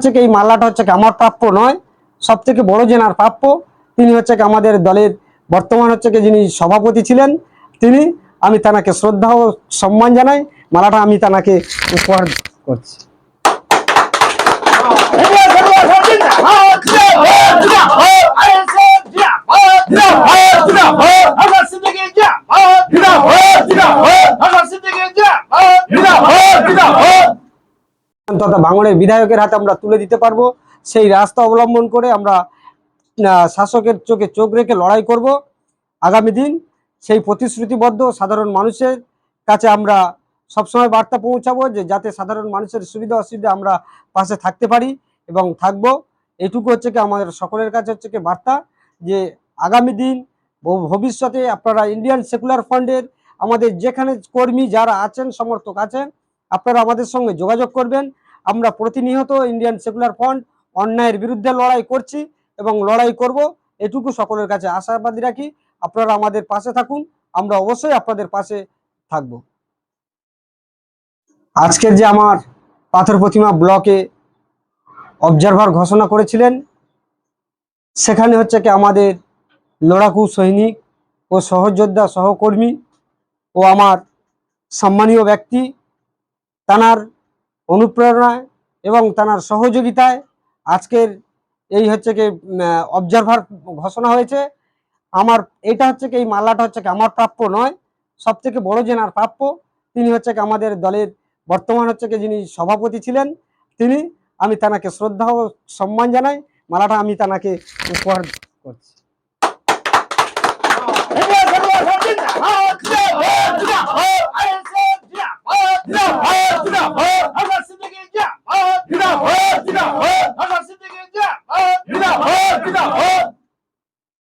হচ্ছে এই মাল্লাটা হচ্ছে আমার প্রাপ্য নয় সব থেকে বড় জেনার প্রাপ্য, তিনি হচ্ছে আমাদের দলের বর্তমান হচ্ছে যিনি সভাপতি ছিলেন, তিনি, আমি তানাকে শ্রদ্ধা ও সম্মান জানাই, মালাটা আমি তানাকে উপহার করছি। তথা ভাঙড়ের বিধায়কের হাতে আমরা তুলে দিতে পারব। সেই রাস্তা অবলম্বন করে আমরা শাসকের চোখে চোখ রেখে লড়াই করব। আগামী দিন সেই প্রতিশ্রুতিবদ্ধ সাধারণ মানুষের কাছে আমরা সবসময় বার্তা পৌঁছাবো যে যাতে সাধারণ মানুষের সুবিধা অসুবিধা আমরা পাশে থাকতে পারি এবং থাকব। এটুকু হচ্ছে কি আমাদের সকলের কাছে হচ্ছে কি বার্তা যে আগামী দিন ভবিষ্যতে আপনারা ইন্ডিয়ান সেকুলার ফান্ডের আমাদের যেখানে কর্মী যারা আছেন, সমর্থক আছেন, আপনারা আমাদের সঙ্গে যোগাযোগ করবেন। আমরা প্রতিনিয়ত ইন্ডিয়ান সেকুলার ফান্ড অন্যায়ের বিরুদ্ধে লড়াই করছি এবং লড়াই করব। এটুকু সকলের কাছে আশাবাদী রাখি। আপনারা আমাদের পাশে থাকুন। আমরা অবশ্যই আপনাদের পাশে থাকব। আজকের যে আমার পাথর প্রতিমা ব্লকে অবজারভার ঘোষণা করেছিলেন, সেখানে হচ্ছে কি আমাদের লড়াকু সৈনিক ও সহযোদ্ধা সহকর্মী ও আমার সম্মানীয় ব্যক্তি তানার অনুপ্রেরণায় এবং তার সহযোগিতায় আজকের এই হচ্ছে কি অবজারভার ঘোষণা হয়েছে আমার এটা হচ্ছে কি এই মাল্লাটা হচ্ছে কি আমার প্রাপ্য নয় সব থেকে বড় জেনার প্রাপ্য তিনি হচ্ছে কি আমাদের দলের বর্তমান হচ্ছে কি যিনি সভাপতি ছিলেন তিনি আমি তানাকে শ্রদ্ধা ও সম্মান জানাই মালাটা আমি তানাকে উপহার করছি